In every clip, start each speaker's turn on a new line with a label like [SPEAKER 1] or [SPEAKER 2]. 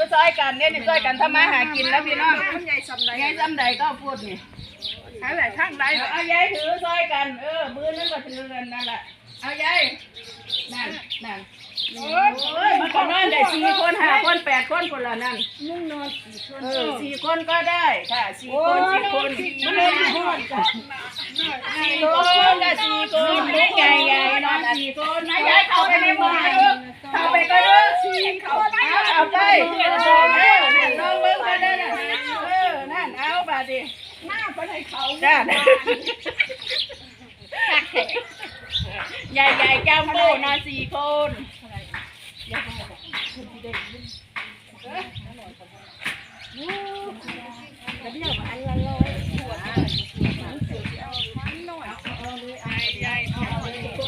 [SPEAKER 1] อซอยกันเนี่ยนี่ซอยกันทำมาหากินแล้วพี่น้อง
[SPEAKER 2] มันใหญ่สำใด
[SPEAKER 1] ยายจำใดก็พูดนี่
[SPEAKER 2] อะไรข้างใด
[SPEAKER 1] เอาเอายายถือซอยกัน เออมือนึงก็ถือกันนั่นแหละเอายายนั่นนั่นโอ้ยมันก็นอนได้สี่คนห้าคนแปดคนคนละนั่น
[SPEAKER 2] นุ่งนอนสี่คน
[SPEAKER 1] เออสี่คนก็ได้ค่ะสี่คนสี่คนมันเลยหอดกันสี่คนละสี่คนเล็กใหญ่ใหญ่นอนสี่คนนะยายเข้าไปในมือเข้าไปก็ได้สี่คนเอาเอาไปเออนั่นลองเบิ่งก็ได้นะเออนั่นเอาบาดดิ
[SPEAKER 2] หน้าไปให้เขา
[SPEAKER 1] จ้าใหญ่ใหญ่ๆจัมโบ้นอนสี่คน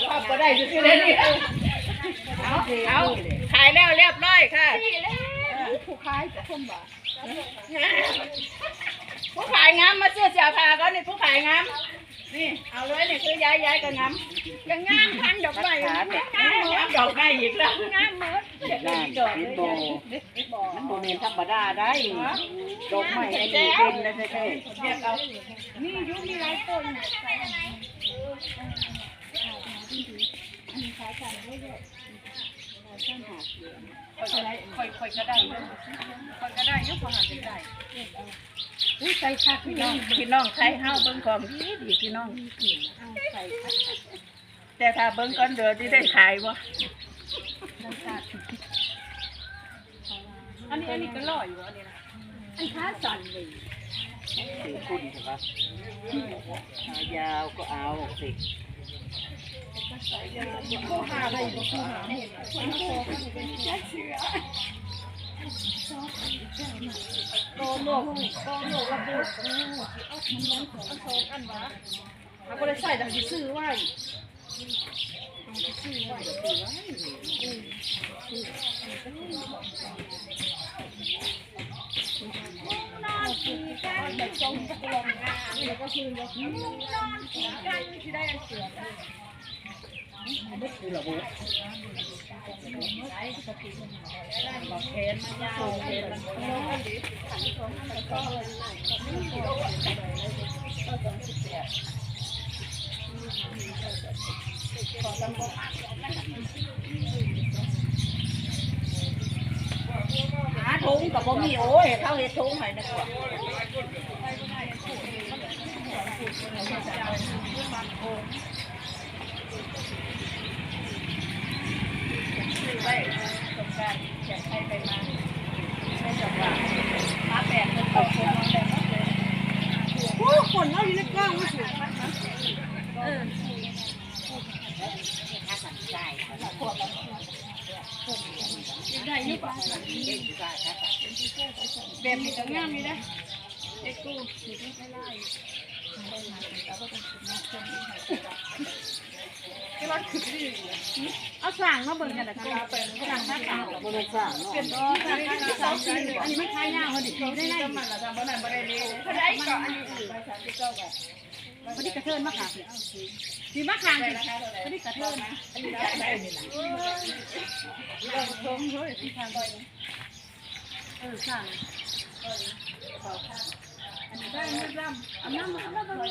[SPEAKER 1] ครอบก็ได้สุดที่เลยนี่เอาเอาขายแล้วเรียบร้อยค่ะ
[SPEAKER 2] ผู้ค้ายจะคมบ่
[SPEAKER 1] ผู้ขายงามมาเสื้อเสียผ้าก็นี่ผู้ขายงามนี่เอาเลยนี่คือย้ายย้ายกันงาม
[SPEAKER 2] ยังงามทางดอกไม้
[SPEAKER 1] งามดอกไม้อีกแล้ว
[SPEAKER 2] งามเหมือน
[SPEAKER 3] นั่นเป็นโบมันโบเมนธรรมดาได้ดอกไม้อันนี้เป็นเลยแท้
[SPEAKER 1] เรียกเอา
[SPEAKER 2] นี่ยุมีหลายต้น
[SPEAKER 1] ค่อยก็ได้ค่อยค่อยก็ได้ค่อยก็ได้ยุคพอหันได้
[SPEAKER 2] อุ้ยใส่คัก
[SPEAKER 1] พี่น้องพี่น้องใครเฮาเบิ่งของดีดีพี่น้องแต่ถ้าเบิ่งก่อนเดือดที่ได้ขายบ่
[SPEAKER 2] อันนี้อันนี้ก็ลอยอยู่อันนี้นะอันค้าสั่นเลย
[SPEAKER 3] ๆถือคุณใช่ปะขายาวก็เอาสิ
[SPEAKER 2] ผู้หาอะไรบ่ผู้หาเห็นคนโตก็เป็นแค่เสือ โตโลกโตโลกระเบิดเอามันยังของโตกันวะเขาก็เลยใส่ดังที่ซื้อไว้ซื้อไว้ซื้อไว้
[SPEAKER 1] หาถุงกับบ่มีโอ้ยเขาเฮ็ดถุงให้นะกว่าซื้อ ไว้สงการแจกใครไปมาไม่จำว่ามาแปดเงินตกคนนอนแบบนั้นเลย
[SPEAKER 2] โอ้คนเอาอยู่ในกล้องไม่ถูกได้ยุบแบบนี้ก็งามอยู่นะเอ็กกู เอาสั่งมาเบิ่งกันนะคะสั่งมาสั่ง
[SPEAKER 3] บ่ได้สร้างเนาะ
[SPEAKER 2] เป็นอ๋อสั่งมาสั่อันนี้มันคลายยาวพอดีได้ได้
[SPEAKER 1] มันละทำบ่นั่นบ่ได้ดีเขาได้ก่อนอันนี้ไปสามสิบเก้าบาท
[SPEAKER 2] พอดีกระเทินมาค่ะดีมากค่ะพอดีกระเทินนะ
[SPEAKER 1] อันนี้ได้ได้นี่ล่ะ
[SPEAKER 2] ลองชมเลยที่ทางไปเออสั่งได้ไม่ร่ำอันนั้นมันก็ไม่